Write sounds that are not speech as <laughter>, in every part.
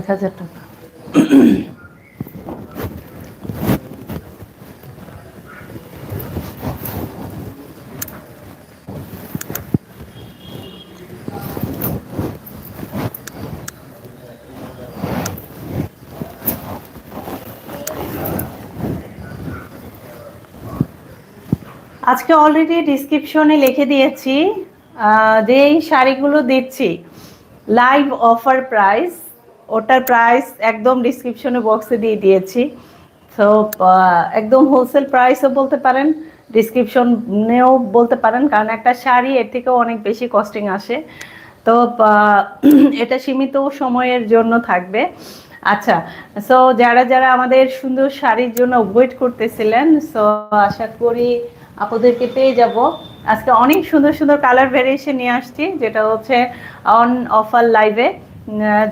এক হাজার টাকা। আজকে অলরেডি ডিসক্রিপশনে লিখে দিয়েছি যে এই শাড়িগুলো দিচ্ছি লাইভ অফার প্রাইস ওটার প্রাইস একদম ডিসক্রিপশনে বক্সে দিয়ে দিয়েছি। তো একদম হোলসেল প্রাইসও বলতে পারেন ডিসক্রিপশনেও বলতে পারেন, কারণ একটা শাড়ি এর থেকেও অনেক বেশি কস্টিং আসে। তো <clears throat> এটা সীমিত সময়ের জন্য থাকবে। আচ্ছা সো যারা যারা আমাদের সুন্দর শাড়ির জন্য ওয়েট করতেছিলেন সো আশা করি আপনাদেরকে পেয়ে যাব। আজকে অনেক সুন্দর সুন্দর কালার ভেরিয়েশন নিয়ে আসছি, যেটা হচ্ছে অন অফার লাইভে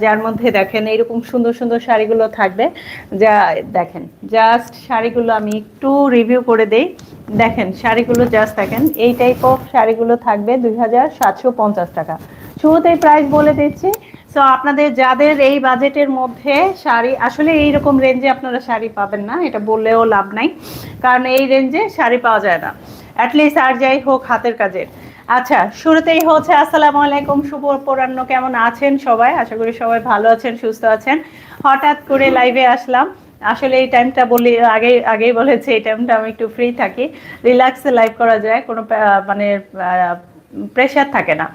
যার মধ্যে দেখেন এরকম সুন্দর সুন্দর শাড়িগুলো থাকবে। যা, দেখেন জাস্ট শাড়িগুলো আমি একটু রিভিউ করে দেই। দেখেন, শাড়িগুলো জাস্ট দেখেন, এই টাইপ অফ শাড়িগুলো থাকবে দুই হাজার সাতশো পঞ্চাশ টাকা। শুরুতেই প্রাইস বলে দিচ্ছি। সো আপনাদের যাদের এই বাজেটের মধ্যে শাড়ি, আসলে এই রকম রেঞ্জে আপনারা শাড়ি পাবেন না, এটা বললেও লাভ নাই। কারণ এই রেঞ্জে শাড়ি পাওয়া যায় না। অ্যাটলিস্ট আর যাই হোক হাতের কাজের। আচ্ছা শুরুতেই হচ্ছে আসসালামু আলাইকুম, শুভ অপরাহ্ন, কেমন আছেন সবাই? আশা করি সবাই ভালো আছেন, সুস্থ আছেন। হঠাৎ করে লাইভে আসলাম। আসলে এই টাইমটা বলি আগে আগেই বলেছি, এই টাইমটা আমি একটু ফ্রি থাকি। রিল্যাক্সে লাইভ করা যায়, কোনো মানে প্রেশার থাকে না।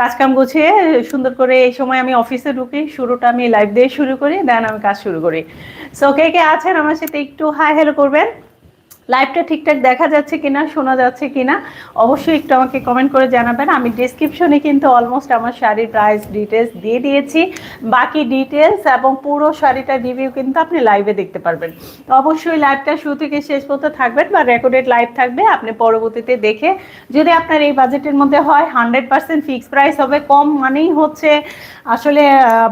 কাজকাম গুছিয়ে সুন্দর করে এই সময় আমি অফিসে ঢুকি, শুরুটা আমি লাইভ দিয়ে শুরু করি দেন আমি কাজ শুরু করি। সো কে কে আছেন? আমার সাথে একটু হাই হ্যালো করবেন। লাইভটা ঠিকঠাক দেখা যাচ্ছে কিনা, শোনা যাচ্ছে কিনা, অবশ্যই একটু আমাকে কমেন্ট করে জানাবেন। আমি ডিসক্রিপশনে কিন্তু অলমোস্ট আমার শাড়ির প্রাইস ডিটেলস দিয়ে দিয়েছি। বাকি ডিটেলস এবং পুরো শাড়িটার রিভিউ কিন্তু আপনি লাইভে দেখতে পারবেন। অবশ্যই লাইভটা শুরু থেকে শেষ পর্যন্ত থাকবেন বা রেকর্ডেড লাইভ থাকবে, আপনি পরবর্তীতে দেখে যদি আপনার এই বাজেটের মধ্যে হয় হান্ড্রেড পার্সেন্ট ফিক্স প্রাইস হবে, কম মানেই হচ্ছে আসলে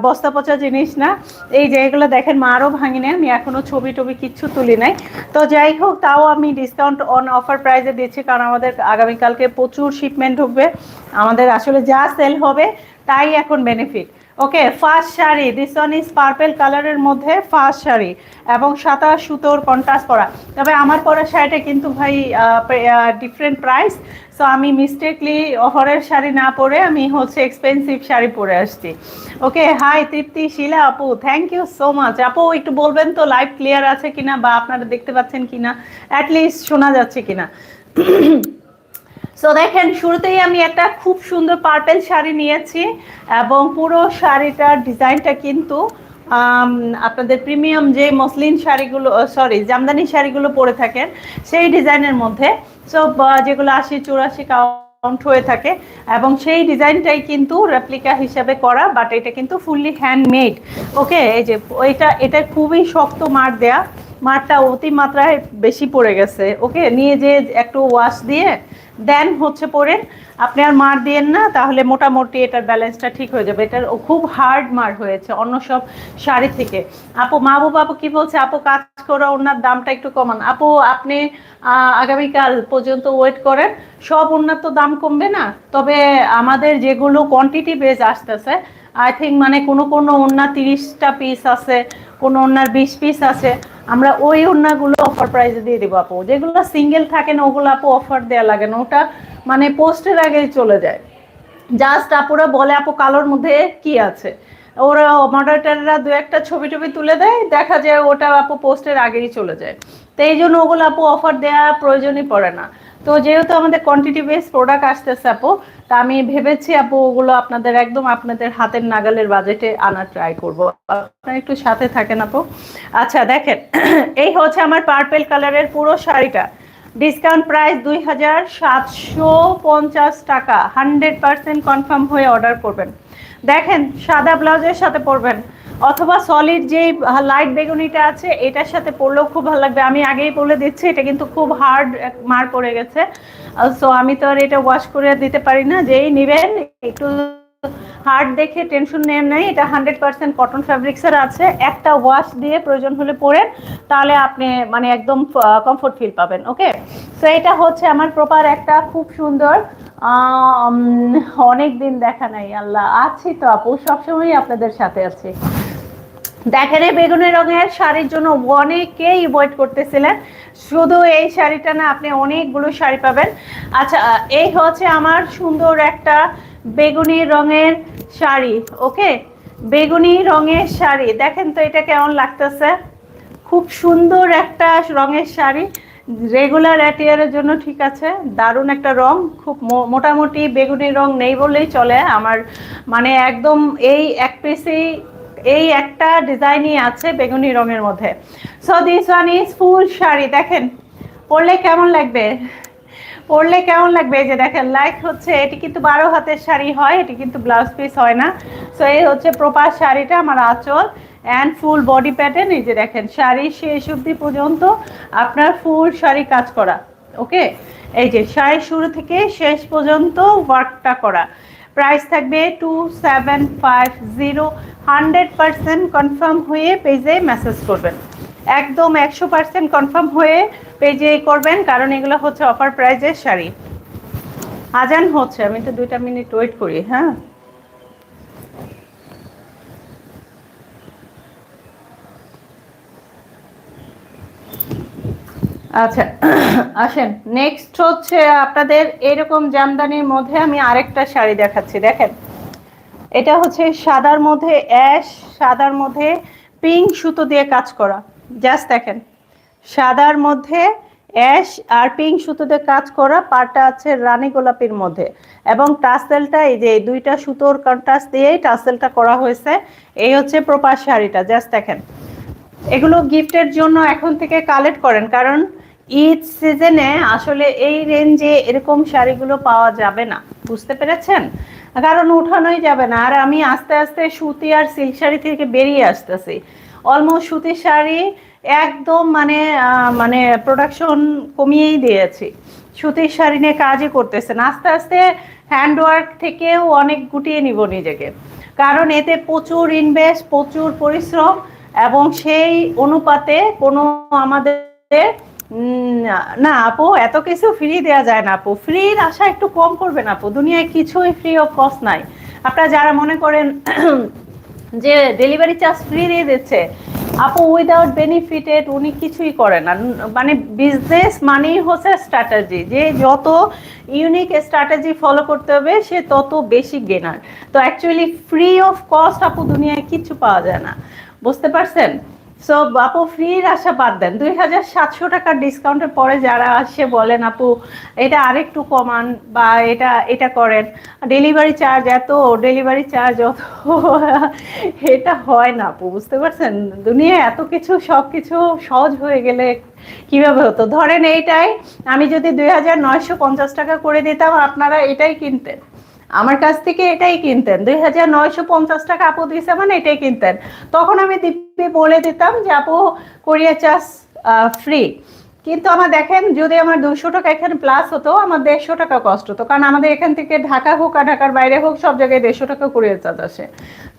বস্তা পচা জিনিস না। এই জায়গাগুলো দেখেন মারও নাই আমি এখনও ছবি টবি কিচ্ছু তুলি নাই। তো যাই হোক, তাও আমি ডিসকাউন্ট অন অফার প্রাইসে দিচ্ছি, কারণ আমাদের আগামীকালকে প্রচুর শিপমেন্ট ঢুকবে। আমাদের আসলে যা সেল হবে, তাই এখন benefit okay first sari this one is purple কালারের মধ্যে ফার্স্ট শাড়ি এবং সাদা সুতোর কন্ট্রাস্ট করা তবে আমার পরা শাড়িটা কিন্তু ভাই ডিফারেন্ট প্রাইস সো আমি মিস্টেকলি অফারের শাড়ি না পরে আমি হচ্ছে এক্সপেন্সিভ শাড়ি পরে আসছি। ওকে হাই তৃপ্তি, শিলা আপু থ্যাংক ইউ সো মাচ আপু, একটু বলবেন তো লাইভ ক্লিয়ার আছে কিনা বা আপনারা দেখতে পাচ্ছেন কিনা? অ্যাটলিস্ট শোনা যাচ্ছে কিনা। সো দেখেন, শুরুতেই আমি একটা খুব সুন্দর পার্পেল শাড়ি নিয়েছি এবং পুরো শাড়িটার ডিজাইনটা কিন্তু আপনাদের প্রিমিয়াম যে মসলিন শাড়িগুলো সরি জামদানি শাড়িগুলো পরে থাকেন, সেই ডিজাইনের মধ্যে সো যেগুলো আশি চুরাশি কাউন্ট হয়ে থাকে, এবং সেই ডিজাইনটাই কিন্তু রেপ্লিকা হিসাবে করা বাট এটা কিন্তু ফুললি হ্যান্ডমেড ওকে এই যে, এটা এটা খুবই শক্ত মার দেয়া মারটা অতিমাত্রায় বেশি পড়ে গেছে। ওকে, নিয়ে যে একটু ওয়াশ দিয়ে দেন হচ্ছে পরে। আপনি আর মার দিয়েন না, তাহলে মোটামুটি এটার ব্যালেন্সটা ঠিক হয়ে যাবে। এটার খুব হার্ড মার হয়েছে অন্য সব শাড়ি থেকে। আপু মা বাবু আপু কি বলছে? আপু, কাজ করা, ওনার দামটা একটু কমান। আপু, আপনি আগামীকাল পর্যন্ত ওয়েট করেন। সব ওনার তো দাম কমবে না। তবে আমাদের যেগুলো কোয়ান্টিটি বেজ আসতেছে আই থিঙ্ক মানে কোনো কোনো ওন্না তিরিশটা পিস আছে, কোনো ওনার বিশ পিস আছে। আমরা ওই ওড়নাগুলো অফার প্রাইসে দিয়ে দেবো আপু। যেগুলো সিঙ্গেল থাকে না, ওগুলো আপু অফার দেওয়া লাগে না। ওটা মানে পোস্টের আগেই চলে যায়। জাস্ট আপুরা বলে, আপু, কালোর মধ্যে কি আছে? ওরা মডারেটাররা দু একটা ছবি টবি তুলে দেয়, দেখা যায় ওটা আপু পোস্টের আগেই চলে যায়। তো এই জন্য ওগুলো আপু অফার দেওয়া প্রয়োজনই পড়ে না। তো যেহেতু আমাদের কোয়ান্টিটি বেস প্রোডাক্ট আসতেছে আপু, তা আমি ভেবেছি আপু ওগুলো আপনাদের একদম আপনাদের হাতের নাগালের বাজেটে আনার ট্রাই করব। আপনারা একটু সাথে থাকেন আপু। আচ্ছা দেখেন, <clears throat> এই হচ্ছে আমার পার্পেল কালারের পুরো শাড়িটা। ডিসকাউন্ট প্রাইস দুই হাজার সাতশো পঞ্চাশ টাকা। হান্ড্রেড পার্সেন্ট কনফার্ম হয়ে অর্ডার করবেন। দেখেন, সাদা ব্লাউজের সাথে পরবেন। অথবা সলিড যে লাইট বেগুনিটা আছে, এটার সাথে পরলেও খুব ভালো লাগবে। আমি আগেই বলে দিচ্ছি, এটা কিন্তু খুব হার্ড মার পড়ে গেছে। সো আমি তো আর এটা ওয়াশ করে দিতে পারি না। যেই নেবেন, একটু হার্ড দেখে টেনশন নেন নাই। এটা হান্ড্রেড পার্সেন্ট কটন ফ্যাব্রিক্সের আছে। একটা ওয়াশ দিয়ে প্রয়োজন হলে পরেন তাহলে আপনি মানে একদম কমফোর্ট ফিল পাবেন ওকে সো এটা হচ্ছে আমার প্রপার একটা খুব সুন্দর অনেক দিন দেখা নাই, আল্লাহ। আছি তো আপু সবসময় আপনাদের সাথে আছি। দেখেন এই বেগুনি রঙের শাড়ির জন্য অনেকেই ওয়েট করতেছিলেন। শুধু এই শাড়িটা না, আপনি অনেকগুলো শাড়ি পাবেন। আচ্ছা এই হচ্ছে আমার সুন্দর একটা বেগুনি রঙের শাড়ি, ওকে? বেগুনি রঙের শাড়ি, দেখেন তো এটা কেমন লাগতেছে। খুব সুন্দর একটা রঙের শাড়ি রেগুলার অ্যাটিয়ারের জন্য ঠিক আছে, দারুণ একটা রং, খুব মোটামুটি বেগুনি রং নেই বললেই চলে। আমার মানে একদম এই এক পিসেই এই একটা ডিজাইনই আছে বেগুনি রঙের মধ্যে। So this one is full sari, দেখেন। পরলে কেমন লাগবে? পরলে কেমন লাগবে? এই যে দেখেন লাইক হচ্ছে, এটি কিন্তু বারো হাতের শাড়ি হয়, এটি কিন্তু ব্লাউজ পিস হয় না। সো এই হচ্ছে প্রপার শাড়িটা, আমার আঁচল। অ্যান্ড ফুল বডি প্যাটার্ন এই যে দেখেন, শাড়ি শেষ অবধি পর্যন্ত আপনার ফুল শাড়ি কাজ করা ওকে এই যে, শাড়ি শুরু থেকে শেষ পর্যন্ত ওয়ার্কটা করা। প্রাইস থাকবে two seven five zero hundred percent confirm হয়ে পেজে মেসেজ করবেন। একদম একশো পার্সেন্ট কনফার্ম হয়ে পেজে করবেন, কারণ এগুলো হচ্ছে অফার প্রাইজের শাড়ি আজান হচ্ছে, আমি তো দুইটা মিনিট ওয়েট করি হ্যাঁ? আচ্ছা আসেন। নেক্সট হচ্ছে আপনাদের এরকম জামদানির মধ্যে আমি আরেকটা শাড়ি দেখাচ্ছি, দেখেন। এটা হচ্ছে সাদার মধ্যে অ্যাশ সাদার মধ্যে পিঙ্ক সুতো দিয়ে কাজ করা। জাস্ট দেখেন। সাদার মধ্যে অ্যাশ আর পিঙ্ক সুতো দিয়ে কাজ করা, পাটা আছে রানী গোলাপির মধ্যে। এবং টাসেলটা, এই যে দুইটা সুতোর কন্ট্রাস্ট দিয়েই টাসেলটা করা হয়েছে। এই হচ্ছে প্রপার শাড়িটা জাস্ট দেখেন। এগুলো গিফটের জন্য এখন থেকে কালেক্ট করেন, কারণ ঈদ সিজনে আসলে এই রেঞ্জে এরকম শাড়িগুলো পাওয়া যাবে না। বুঝতে পেরেছেন? কারণ উঠানোই যাবে না। আর আমি আস্তে আস্তে সুতি আর সিল্ক শাড়ি থেকে বেরিয়ে আসতেছি। অলমোস্ট সুতির শাড়ি একদম মানে মানে প্রোডাকশন কমিয়েই দিয়েছি। সুতির শাড়ি নিয়ে কাজই করতেছেন। আস্তে আস্তে হ্যান্ডওয়ার্ক থেকেও অনেক গুটিয়ে নিব নিজেকে। কারণ এতে প্রচুর ইনভেস্ট প্রচুর পরিশ্রম এবং সেই অনুপাতে কোনো আমাদের না আপু, এত কিছু ফ্রি দেওয়া যায় না, আপু। ফ্রির আশা একটু কম করবেন, আপু। দুনিয়ায় কিছুই ফ্রি অফ কস্ট নাই। আপনারা যারা মনে করেন <clears throat> যে ডেলিভারি চার্জ ফ্রি দিয়ে দিচ্ছে, আপু উইদাউট বেনিফিটেড উনি কিছুই করেন না। মানে বিজনেস মানেই হচ্ছে স্ট্র্যাটেজি যে যত ইউনিক স্ট্র্যাটেজি ফলো করতে হবে, সে তত বেশি গেনার তো অ্যাকচুয়ালি ফ্রি অফ কস্ট আপু, দুনিয়ায় কিছু পাওয়া যায় না। বুঝতে পারছেন? সো আপু ফ্রির আশা বাদ দেন। দুই হাজার সাতশো টাকার ডিসকাউন্টের পরে যারা আসে বলেন, আপু, এটা আরেকটু কমান বা এটা এটা করেন। ডেলিভারি চার্জ এত ডেলিভারি চার্জ অত, <laughs> এটা হয় না, আপু, বুঝতে পারছেন? দুনিয়া এত কিছু, সব কিছু সহজ হয়ে গেলে কীভাবে হতো? ধরেন এইটাই, আমি যদি দুই হাজার নয়শো পঞ্চাশ টাকা করে দিতাম, আপনারা এটাই কিনতেন। আমার কাছ থেকে এটাই কিনতেন। দুই হাজার নয়শো পঞ্চাশ টাকা আপু দিয়েছে মানে এটাই কিনতেন। তখন আমি বলে দিতাম যে, আপু, কোরিয়া চাষ ফ্রি কিন্তু আমার দেখেন, যদি আমার দুশো টাকা এখানে প্লাস হতো, আমার দেড়শো টাকা কষ্ট হতো। কারণ আমাদের এখান থেকে ঢাকা হোক আর ঢাকার বাইরে হোক, সব জায়গায় দেড়শো টাকা কুরিয়ার চার্জ আসে।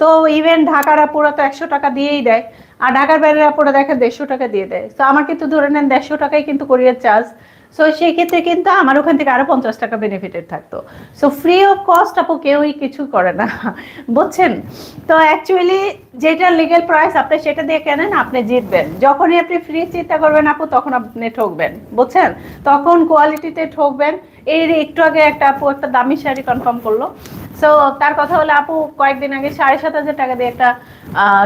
তো ইভেন ঢাকার আপুরা তো একশো টাকা দিয়েই দেয়, আর ঢাকার বাইরের আপুরা দেখেন দেড়শো টাকা দিয়ে দেয়। তো আমার কিন্তু ধরে নেন দেড়শো টাকাই কিন্তু কুরিয়ার চার্জ সো সেক্ষেত্রে কিন্তু আমার ওখান থেকে আরও পঞ্চাশ টাকা বেনিফিটেড থাকতো। সো ফ্রি অফ কস্ট আপু কেউই কিছু করে না। বুঝছেন? তো অ্যাকচুয়ালি যেটা লিগেল প্রাইস আপনি সেটা দিয়ে কেনেন, আপনি জিতবেন। যখনই আপনি ফ্রি চিন্তা করবেন আপু, তখন আপনি ঠকবেন। বুঝছেন? তখন কোয়ালিটিতে ঠকবেন। এই একটু আগে একটা আপু একটা দামি শাড়ি কনফার্ম করল। সো তার কথা হলো আপু, কয়েকদিন আগে সাড়ে সাত হাজার টাকা দিয়ে একটা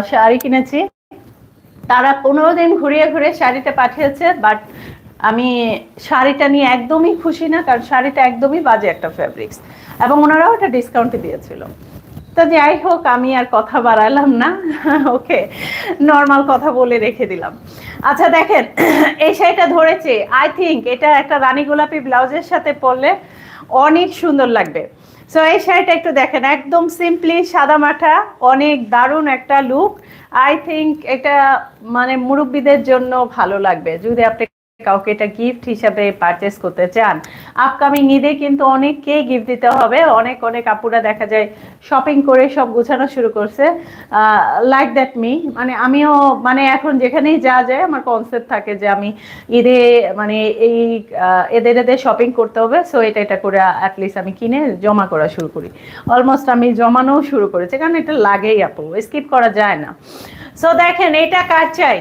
শাড়ি কিনেছি। তারা পনেরো দিন ঘুরিয়ে ঘুরিয়ে শাড়িতে পাঠিয়েছে বাট আমি শাড়িটা নিয়ে একদমই খুশি না, কারণ শাড়িটা একদমই বাজে একটা ফ্যাব্রিক্স এবং ওনারাও একটা ডিসকাউন্টে দিয়েছিল। তো যাই হোক, আমি আর কথা বাড়ালাম না। ওকে নর্মাল কথা বলে রেখে দিলাম। আচ্ছা দেখেন, এই শাড়িটা ধরেছে। আই থিঙ্ক এটা একটা রানী গোলাপি ব্লাউজের সাথে পরলে অনেক সুন্দর লাগবে। সো এই শাড়িটা একটু দেখেন, একদম সিম্পলি সাদা মাঠা, অনেক দারুণ একটা লুক আই থিঙ্ক এটা মানে মুরব্বীদের জন্য ভালো লাগবে। যদি আপনি কাউকে এটা গিফট হিসাবে পারচেস করতে চান আপকামিং ঈদে কিন্তু অনেককেই গিফট দিতে হবে। অনেক অনেক আপুরা দেখা যায় শপিং করে সব গোছানো শুরু করছে। লাইক দ্যাট মি মানে আমিও মানে এখন যেখানেই যা যায় আমার কনসেপ্ট থাকে যে আমি ঈদে মানে এই এদের এদের শপিং করতে হবে। সো এটা এটা করে অ্যাটলিস্ট আমি কিনে জমা করা শুরু করি। অলমোস্ট আমি জমানোও শুরু করেছি, কারণ এটা লাগেই আপু স্কিপ করা যায় না। সো দেখেন, এটা কার চাই?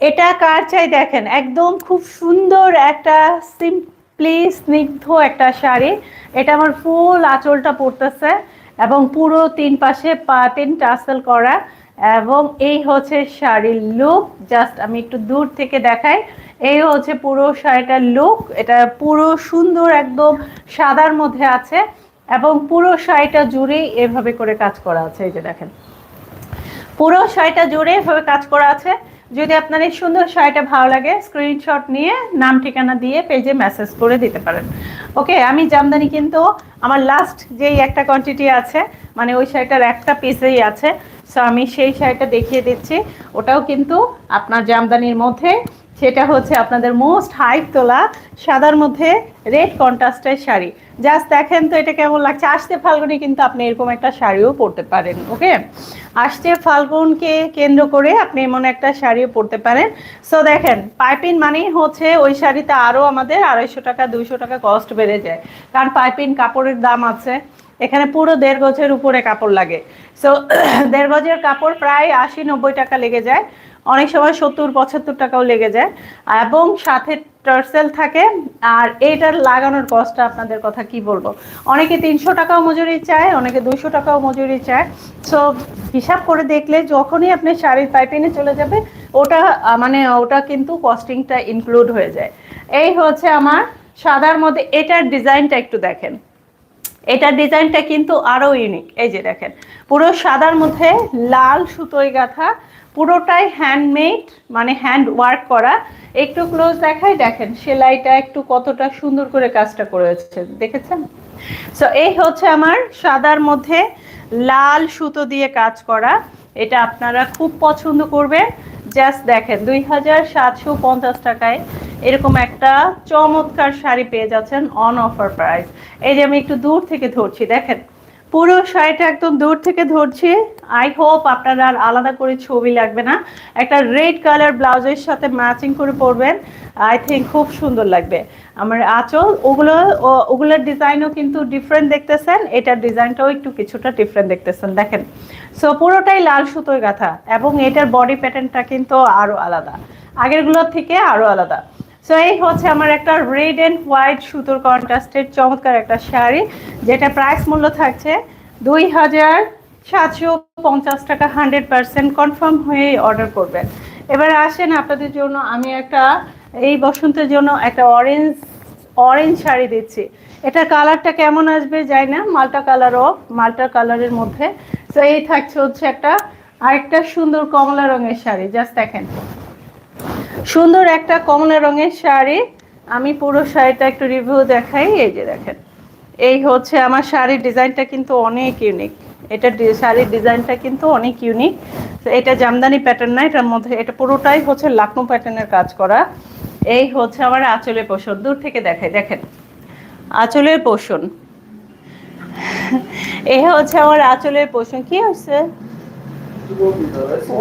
এটা কার চাই দেখেন, একদম খুব সুন্দর একটা সিম্পলি স্নিগ্ধ একটা শাড়ি। এটা আমার ফুল আঁচলটা পড়তেছে এবং পুরো তিন পাশে পাটেন টাসেল করা এবং এই হচ্ছে শাড়ির লুক জাস্ট আমি একটু দূর থেকে দেখাই। এই হচ্ছে পুরো শাড়িটার লুক এটা পুরো সুন্দর একদম সাদার মধ্যে আছে এবং পুরো শাড়িটা জুড়েই এভাবে করে কাজ করা আছে। এই যে দেখেন, পুরো শাড়িটা জুড়ে এভাবে কাজ করা আছে। যদি আপনার এই সুন্দর শাড়িটা ভালো লাগে স্ক্রিনশট নিয়ে নাম ঠিকানা দিয়ে পেজে মেসেজ করে দিতে পারেন। ওকে আমি জামদানি কিন্তু আমার লাস্ট যেই একটা কোয়ান্টিটি আছে মানে ওই শাড়িটার একটা পিসেই আছে সো আমি সেই শাড়িটা দেখিয়ে দিচ্ছি। ওটাও কিন্তু আপনার জামদানির মধ্যে সেটা হচ্ছে আপনাদের মোস্ট হাইপ তোলা সাদার মধ্যে রেড কন্ট্রাস্টের শাড়ি। জাস্ট দেখেন তো এটা কেমন লাগছে। আসতে ফাল্গুনে কিন্তু আপনি এরকম একটা শাড়িও পরতে পারেন ওকে আসতে ফাল্গুনকে কেন্দ্র করে আপনি এমন একটা শাড়িও পরতে পারেন। সো দেখেন, পাইপিন মানেই হচ্ছে ওই শাড়িতে আরও আমাদের আড়াইশো টাকা, দুইশো টাকা কস্ট বেড়ে যায়। কারণ পাইপিন কাপড়ের দাম আছে। এখানে পুরো দেড় গজের উপরে কাপড় লাগে। সো <coughs> দেড় গজের কাপড় প্রায় আশি নব্বই টাকা লেগে যায়। অনেক সময় সত্তর, পঁচাত্তর টাকাও লেগে যায়। এবং সাথে টার্সেল থাকে। আর এইটার লাগানোর কস্টটা আপনাদের কথা কি বলব? অনেকে তিনশো টাকাও মজুরি চায়, অনেকে দুইশো টাকাও মজুরি চায়। সো হিসাব করে দেখলে যখনই আপনি শাড়ির পাইপিনে চলে যাবে, ওটা মানে ওটা কিন্তু কস্টিংটা ইনক্লুড হয়ে যায়। এই হচ্ছে আমার সাদার মধ্যে, এটার ডিজাইনটা একটু দেখেন। এটার ডিজাইনটা কিন্তু আরও ইউনিক এই যে দেখেন, পুরো সাদার মধ্যে লাল সুতোয় গাঁথা পুরোটাই হ্যান্ডমেড মানে হ্যান্ড ওয়ার্ক করা। একটু ক্লোজ দেখাই, দেখেন সেলাইটা একটু কতটা সুন্দর করে কাজটা করেছে, দেখেছেন? সো এই হচ্ছে আমার সাদার মধ্যে লাল সুতো দিয়ে কাজ করা। এটা আপনারা খুব পছন্দ করবেন। জাস্ট দেখেন, দুই হাজার সাতশো পঞ্চাশ টাকায় এরকম একটা চমৎকার শাড়ি পেয়ে যাচ্ছেন অন অফার প্রাইস এই যে আমি একটু দূর থেকে ধরছি, দেখেন। পুরো শাড়িটা একদম দূর থেকে ধরছি। আই হোপ আপনারা আর আলাদা করে ছবি লাগবে না। একটা রেড কালার ব্লাউজের সাথে ম্যাচিং করে পরবেন। আই থিঙ্ক খুব সুন্দর লাগবে। আমার আঁচল, ওগুলো ওগুলোর ডিজাইনও কিন্তু ডিফারেন্ট দেখতেছেন। এটার ডিজাইনটাও একটু কিছুটা ডিফারেন্ট দেখতেছেন। দেখেন। সো পুরোটাই লাল সুতোর গাথা এবং এটার বডি প্যাটার্নটা কিন্তু আরও আলাদা। আগেরগুলোর থেকে আরও আলাদা। সো এই হচ্ছে আমার একটা রেড অ্যান্ড হোয়াইট সুতোর কন্ট্রাস্টের চমৎকার একটা শাড়ি, যেটা প্রাইস মূল্য থাকছে দুই হাজার সাতশো পঞ্চাশ টাকা হান্ড্রেড পার্সেন্ট কনফার্ম হয়ে অর্ডার করবেন। এবার আসেন আপনাদের জন্য আমি একটা, এই বসন্তের জন্য একটা অরেঞ্জ অরেঞ্জ শাড়ি দিচ্ছি। এটা কালারটা কেমন আসবে যাই না, মাল্টা কালারও মাল্টা কালারের মধ্যে। তো এই থাকছে হচ্ছে একটা, আরেকটা সুন্দর কমলা রঙের শাড়ি জাস্ট দেখেন। সুন্দর একটা কমলা রঙের শাড়ি। আমি পুরো শাড়িটা একটু রিভিউ দেখাই, এই যে দেখেন। এই হচ্ছে আমার শাড়ির ডিজাইনটা কিন্তু অনেক ইউনিক এটা শাড়ির ডিজাইনটা কিন্তু অনেক ইউনিক এটা জামদানি প্যাটার্ন না, এটার মধ্যে, এটা পুরোটাই হচ্ছে লাকনো প্যাটার্নের কাজ করা। এই হচ্ছে আমার আঁচলের পোষণ। দূর থেকে দেখাই, দেখেন। আঁচলের পোষণ। এই হচ্ছে আমার আঁচলের পোষণ। কি হচ্ছে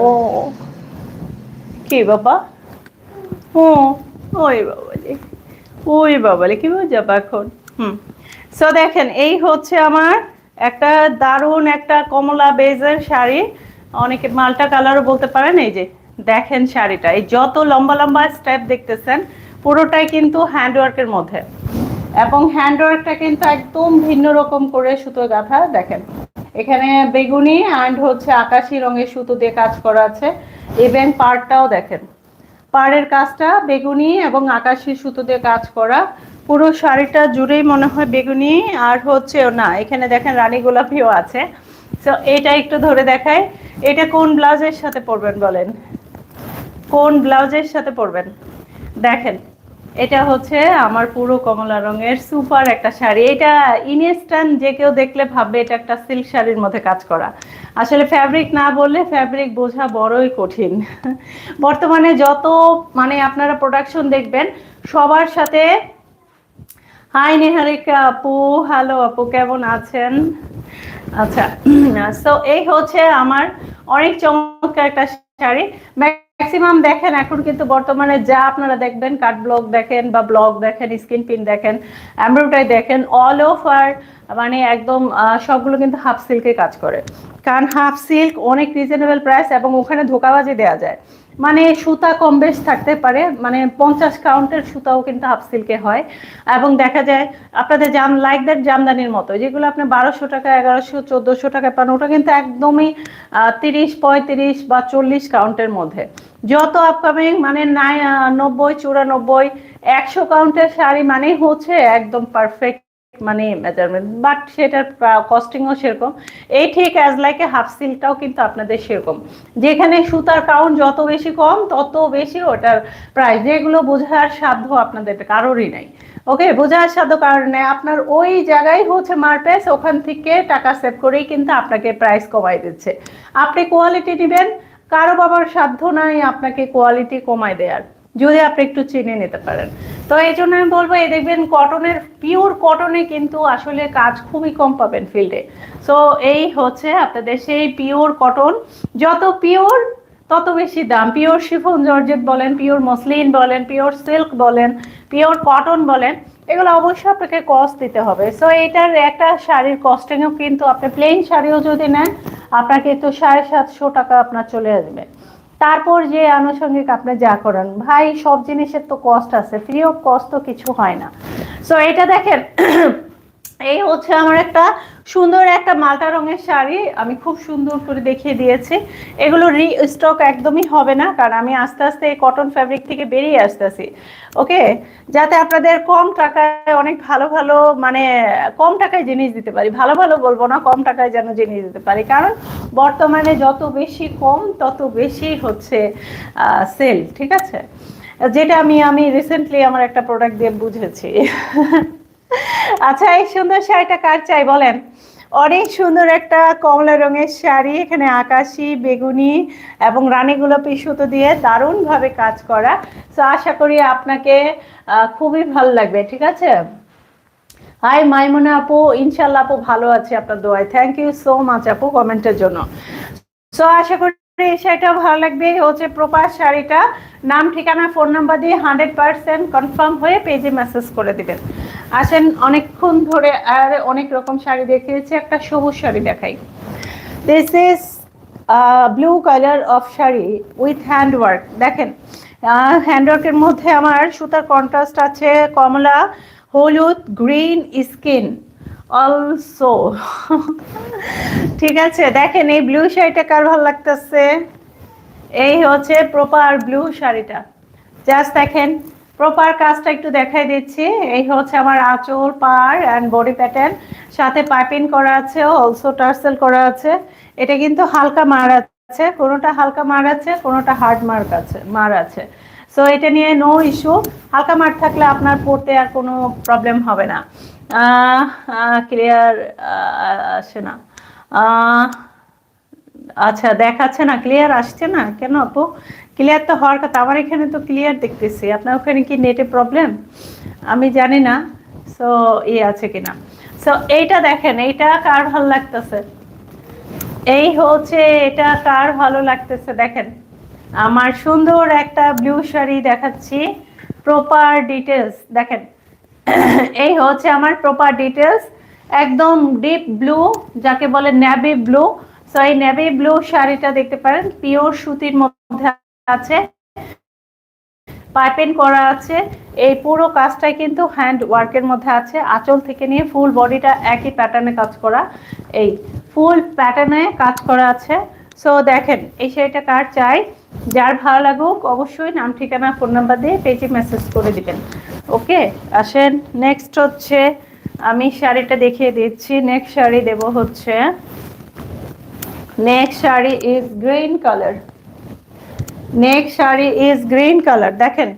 ও, কি বাবা? ও ওই বাবালে। ওই বাবালে, কি যাব এখন? হুম। সো দেখেন, এই হচ্ছে আমার একটা দারুণ একটা কমলা বেজের শাড়ি। অনেকে মালটা কালারও বলতে পারেন, এই যে দেখেন শাড়িটা। এই যত লম্বা লম্বা স্টেপ দেখতেছেন, পুরোটাই কিন্তু হ্যান্ডওয়ার্কের মধ্যে। এবং হ্যান্ডওয়ার্কটা কিন্তু একদম ভিন্ন রকম করে সুতো গাঁথা, দেখেন। এখানে বেগুনি অ্যান্ড হচ্ছে আকাশি রঙের সুতো দিয়ে কাজ করা আছে। ইভেন পার্টটাও দেখেন। পাড়ের কাজটা বেগুনি এবং আকাশি সুতো দিয়ে কাজ করা। পুরো শাড়িটা জুড়েই মনে হয় বেগুনি, আর হচ্ছেও না, এখানে দেখেন রানী গোলাপিও আছে। তো এটা একটু ধরে দেখায় এটা কোন ব্লাউজের সাথে পরবেন বলেন? কোন ব্লাউজের সাথে পরবেন? দেখেন এটা হচ্ছে আমার পুরো কমলা রঙের সুপার একটা শাড়ি। এটা ইনস্ট্যান্ট যে কেউ দেখলে ভাববে এটা একটা সিল্ক শাড়ির মধ্যে কাজ করা। আসলে ফ্যাব্রিক না বললে ফ্যাব্রিক বোঝা বড়ই কঠিন। বর্তমানে যত মানে আপনারা প্রোডাকশন দেখবেন, সবার সাথে হাই নেহারিকা আপু হ্যালো আপু, কেমন আছেন? আচ্ছা <clears throat> সো এই হচ্ছে আমার অনেক চমৎকার একটা শাড়ি। ম্যাক্সিমাম দেখেন, এখন কিন্তু বর্তমানে যা আপনারা দেখবেন কাট ব্লগ দেখেন বা ব্লগ দেখেন স্ক্রিন পিন দেখেন এমব্রয়ডারি দেখেন অল ওভার মানে একদম সবগুলো কিন্তু হাফ সিল্কে কাজ করে। কারণ হাফ সিল্ক অনেক রিজনেবল প্রাইস এবং ওখানে ধোকাবাজি দেওয়া যায়। মানে সুতা কম বেশ থাকতে পারে মানে পঞ্চাশ কাউন্টের সুতাও কিন্তু হাফ সিল্কে হয়। এবং দেখা যায়, আপনাদের জাম লাইক দ্যাট জামদানির মতো, যেগুলো আপনি বারোশো টাকা, এগারোশো, চোদ্দোশো টাকা পান, ওটা কিন্তু একদমই তিরিশ, পঁয়ত্রিশ বা চল্লিশ কাউন্টের মধ্যে। যত আপকামিং মানে নাই নব্বই, চুরানব্বই, একশো কাউন্টের শাড়ি মানেই হচ্ছে একদম পারফেক্ট মানে মেজারমেন্ট বাট সেটার কস্টিংও সেরকম। এই ঠিক অ্যাজ লাইক এ হাফ সিল্কটাও কিন্তু আপনাদের সেরকম। যেখানে সুতার কাউন্ট যত বেশি কম, তত বেশি ওটার প্রাইস যেগুলো বোঝার সাধ্য আপনাদের কারোরই নাই। ওকে বোঝার সাধ্য কারণে আপনার ওই জায়গায় হচ্ছে মার্পেস ওখান থেকে টাকা সেভ করেই কিন্তু আপনাকে প্রাইস কমাই দিচ্ছে। আপনি কোয়ালিটি নেবেন কারও বাবার সাধ্য নাই আপনাকে কোয়ালিটি কমাই দেওয়ার যদি আপনি একটু চিনে নিতে পারেন। তো এই জন্য আমি বলব, এই দেখবেন কটনের পিওর কটনে কিন্তু আসলে কাজ খুবই কম পাবেন ফিল্ডে সো এই হচ্ছে আপনাদের সেই পিওর কটন যত পিওর তত বেশি দাম। পিওর শিফন জর্জেট বলেন পিওর মসলিন বলেন পিওর সিল্ক বলেন পিওর কটন বলেন। এগুলো অবশ্যই আপনাকে কস্ট দিতে হবে। সো এটার একটা শাড়ির কস্টিংও কিন্তু আপনি প্লেন শাড়িও যদি নেন, আপনাকে তো সাড়ে সাতশো টাকা আপনার চলে আসবে। তারপর যে আনুষঙ্গিক আপনি যা করেন, ভাই, সব জিনিসের তো কস্ট আছে ফ্রি অফ কস্ট তো কিছু হয় না। সো এটা দেখেন এই হচ্ছে আমার একটা সুন্দর একটা মাল্টা রঙের শাড়ি। আমি খুব সুন্দর করে দেখিয়ে দিয়েছি। এগুলো রি স্টক একদমই হবে না, কারণ আমি আস্তে আস্তে এই কটন ফ্যাব্রিক থেকে বেরিয়ে আসতেছি। ওকে? যাতে আপনাদের কম টাকায় অনেক ভালো ভালো মানে কম টাকায় জিনিস দিতে পারি। ভালো ভালো বলব না, কম টাকায় যেন জিনিস দিতে পারি। কারণ বর্তমানে যত বেশি কম, তত বেশি হচ্ছে সেল ঠিক আছে? যেটা আমি আমি রিসেন্টলি আমার একটা প্রোডাক্ট দিয়ে বুঝেছি। <laughs> আচ্ছা এই সুন্দর শাড়িটা কার চাই বলেন? অনেক সুন্দর একটা কমলা রঙের শাড়ি, এখানে আকাশি, বেগুনি এবং রানী গোলাপি সুতো দিয়ে দারুণভাবে কাজ করা। তো আশা করি আপনাকে খুবই ভালো লাগবে, ঠিক আছে? হাই মাইমনে আপু ইনশাল্লাহ আপু ভালো আছে আপনার দোয়ায়। থ্যাংক ইউ সো মাচ আপু কমেন্টের জন্য। সো আশা করি এই শাড়িটা ভালো লাগবে। হচ্ছে প্রপার শাড়িটা। নাম, ঠিকানা, ফোন নাম্বার দিয়ে হান্ড্রেড পার্সেন্ট কনফার্ম হয়ে পেজে মেসেজ করে দিবেন। আসেন অনেকক্ষণ ধরে, আর অনেক রকম শাড়ি দেখিয়েছি, একটা সবুজ শাড়ি দেখাই। This is blue colour of sari with handwork দেখেন হ্যান্ডওয়ার্কের মধ্যে আমার সুতার কন্ট্রাস্ট আছে, কমলা, হলুদ গ্রিন স্কিন অলসো ঠিক আছে, দেখেন এই ব্লু শাড়িটা কার ভালো লাগতেছে? এই হচ্ছে প্রপার ব্লু শাড়িটা। জাস্ট দেখেন প্রপার কাজটা একটু দেখাই দিচ্ছি। এই হচ্ছে আমার আঁচল, পার অ্যান্ড বডি প্যাটার্ন সাথে পাইপিং করা আছে অলসো টার্সেল করা আছে। এটা কিন্তু হালকা মার আছে, কোনোটা হালকা মার আছে, কোনোটা হার্ড মার্ক আছে, মার আছে। সো এটা নিয়ে নো ইস্যু হালকা মার থাকলে আপনার পড়তে আর কোনো প্রবলেম হবে না। ক্লিয়ার আসে না। আচ্ছা দেখাচ্ছে না ক্লিয়ার আসছে না? কেন আপু? ক্লিয়ার তো হওয়ার কথা, আমার এখানে তো ক্লিয়ার দেখতেছি। আপনার ওখানে কি নেটে প্রবলেম আমি জানি না সো ইয়ে আছে কিনা। সো এইটা দেখেন, এইটা কার ভালো লাগতেছে? এই হচ্ছে, এটা কার ভালো লাগতেছে? দেখেন, আমার সুন্দর একটা ব্লু শাড়ি দেখাচ্ছি প্রপার ডিটেলস দেখেন, <clears throat> এই হচ্ছে আমার প্রপার ডিটেলস একদম ডিপ ব্লু যাকে বলে ন্যাভি ব্লু সো এই নেভি ব্লু শাড়িটা দেখতে পারেন পিওর সুতির মধ্যে আছে পাইপেন করা আছে, এই পুরো কাজটাই কিন্তু হ্যান্ড ওয়ার্কের মধ্যে আছে। আঁচল থেকে নিয়ে ফুল বডিটা একই প্যাটার্নে কাজ করা, এই ফুল প্যাটার্নে কাজ করা আছে। সো দেখেন, এই শাড়িটা কার চাই? যার ভালো লাগুক, অবশ্যই নাম, ঠিকানা ফোন নাম্বার দিয়ে পেজে মেসেজ করে দিবেন। ওকে আসেন নেক্সট হচ্ছে, আমি শাড়িটা দেখিয়ে দিচ্ছি। নেক্সট শাড়ি দেব হচ্ছে next sari is green colour next sari is green colour দেখেন।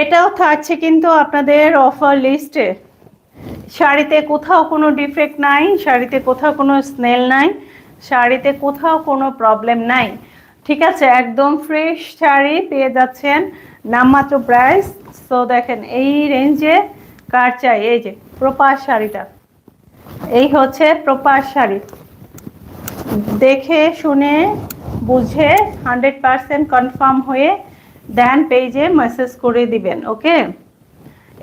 এটাও থাকছে কিন্তু আপনাদের অফার লিস্টে শাড়িতে কোথাও কোনো ডিফেক্ট নাই, শাড়িতে কোথাও কোনো স্মেল নাই, শাড়িতে কোথাও কোনো প্রবলেম নাই। ঠিক আছে, একদম ফ্রেশ শাড়ি পেয়ে যাচ্ছেন নামমাত্র প্রাইস তো দেখেন, এই রেঞ্জে কার চাই? এই যে প্রপাস শাড়িটা। এই হচ্ছে প্রপাস শাড়ি। দেখে শুনে বুঝে হান্ড্রেড পারসেন্ট কনফার্ম হয়ে দেন পেজে মেসেজ করে দিবেন ওকে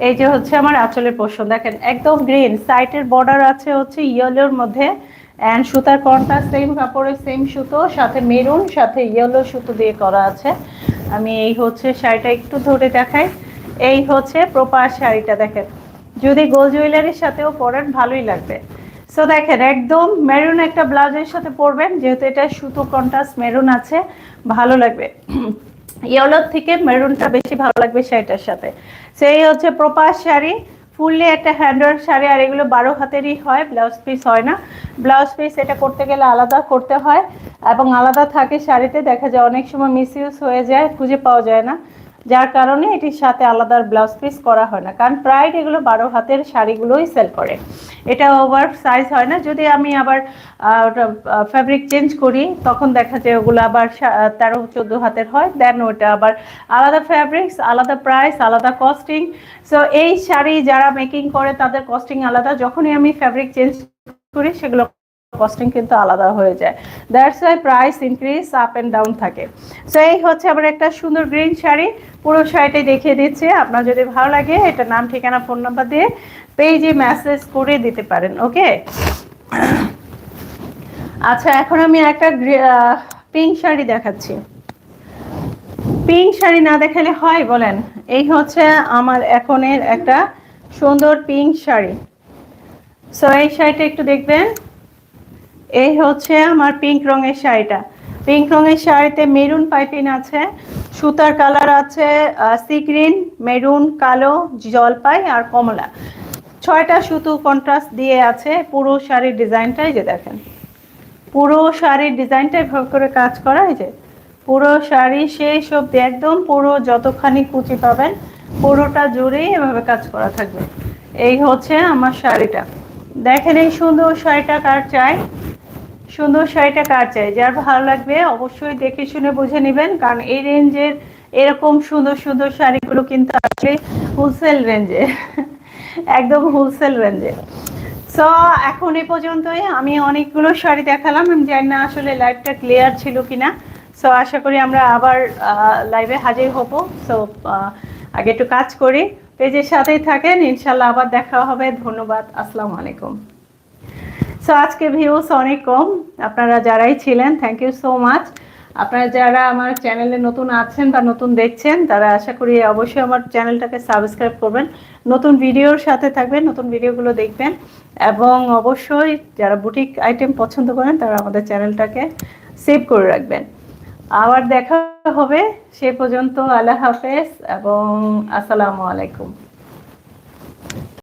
এই যে হচ্ছে আমার আঁচলের পোষণ দেখেন একদম গ্রিন সাইটের বর্ডার আছে হচ্ছে ইয়েলোর মধ্যে অ্যান্ড সুতার কনটা সেম কাপড়ের সেম সুতো, সাথে মেরুন সাথে ইয়েলো সুতো দিয়ে করা আছে। আমি এই হচ্ছে শাড়িটা একটু ধরে দেখাই। এই হচ্ছে প্রপার শাড়িটা, দেখেন। যদি গোল জুয়েলারির সাথেও পরেন, ভালোই লাগবে। সো দেখেন, একদম মেরুন একটা ব্লাউজের সাথে পরবেন, যেহেতু এটা সুতো কন্ট্রাস্ট মেরুন আছে, ভালো লাগবে। ইয়েলোর থেকে মেরুনটা বেশি ভালো লাগবে শাড়িটার সাথে। সেই হচ্ছে প্রপাস শাড়ি ফুললি একটা হ্যান্ডওয়ার্ক শাড়ি, আর এগুলো বারো হাতেরই হয় ব্লাউজ পিস হয় না। ব্লাউজ পিস এটা করতে গেলে আলাদা করতে হয়, এবং আলাদা থাকে শাড়িতে, দেখা যায় অনেক সময় মিসইউজ হয়ে যায়, খুঁজে পাওয়া যায় না। যার কারণে এটির সাথে আলাদা ব্লাউজ পিস করা হয় না। কারণ প্রায় এগুলো বারো হাতের শাড়িগুলোই সেল করে। এটা ওভার সাইজ হয় না। যদি আমি আবার ফ্যাব্রিক চেঞ্জ করি, তখন দেখা যায় ওগুলো আবার তেরো, চোদ্দ হাতের হয়। দেন ওটা আবার আলাদা ফ্যাব্রিক্স আলাদা প্রাইস আলাদা কস্টিং সো এই শাড়ি যারা মেকিং করে, তাদের কস্টিং আলাদা। যখনই আমি ফ্যাব্রিক চেঞ্জ করি, সেগুলো কস্টিং কিন্তু আলাদা হয়ে যায়। That's why price increase up and down থাকে। সো এই হচ্ছে আবার একটা সুন্দর গ্রিন শাড়ি। পুরো শাড়িটাই দেখিয়ে দিচ্ছে। আপনার যদি ভালো লাগে এটা নাম, ঠিকানা, ফোন নাম্বার দিয়ে পেজে মেসেজ করে দিতে পারেন, ওকে? আচ্ছা এখন আমি একটা পিঙ্ক শাড়ি দেখাচ্ছি। পিঙ্ক শাড়ি না দেখালে হয়, বলেন। এই হচ্ছে আমার এখনের একটা সুন্দর পিঙ্ক শাড়ি। সো এই শাড়িটা একটু দেখবেন। এই হচ্ছে আমার পিঙ্ক রঙের শাড়িটা। পিঙ্ক রঙের শাড়িতে মেরুন পাইপিং আছে। সুতার কালার আছে সি গ্রিন মেরুন কালো, জলপাই আর কমলা। ছয়টা সুতো কন্ট্রাস্ট দিয়ে আছে পুরো শাড়ির ডিজাইনটাই যে দেখেন। পুরো শাড়ির ডিজাইনটাই ভাবে করে কাজ করা, এই যে পুরো শাড়ি সেই সব একদম পুরো যতখানি কুচি পাবেন, পুরোটা জুড়েই এভাবে কাজ করা থাকবে। এই হচ্ছে আমার শাড়িটা। দেখেন এই সুন্দর শাড়িটা কার চাই? সুন্দর শাড়িটা কার চাই? যার ভালো লাগবে অবশ্যই দেখে শুনে বুঝে নেবেন, কারণ এই রেঞ্জের এরকম সুন্দর সুন্দর শাড়িগুলো কিন্তু আসলে হোলসেল রেঞ্জে। একদম হোলসেল রেঞ্জে। সো এখন এ পর্যন্তই। আমি অনেকগুলো শাড়ি দেখালাম, আমি জানি না আসলে লাইভটা ক্লিয়ার ছিল কিনা। সো আশা করি আমরা আবার লাইভে হাজির হব। সো আগে একটু কাজ করি। পেজের সাথেই থাকেন, ইনশাল্লাহ আবার দেখা হবে। ধন্যবাদ। আসসালামু আলাইকুম। সো আজকে ভিউস অনেক কম। আপনারা যারাই ছিলেন থ্যাংক ইউ সো মাচ আপনারা যারা আমার চ্যানেলে নতুন আছেন বা নতুন দেখছেন, তারা আশা করি অবশ্যই আমার চ্যানেলটাকে সাবস্ক্রাইব করবেন। নতুন ভিডিওর সাথে থাকবেন, নতুন ভিডিওগুলো দেখবেন। এবং অবশ্যই যারা বুটিক আইটেম পছন্দ করেন, তারা আমাদের চ্যানেলটাকে সেভ করে রাখবেন। আবার দেখা হবে, সে পর্যন্ত আল্লাহ হাফেজ এবং আসসালামু আলাইকুম।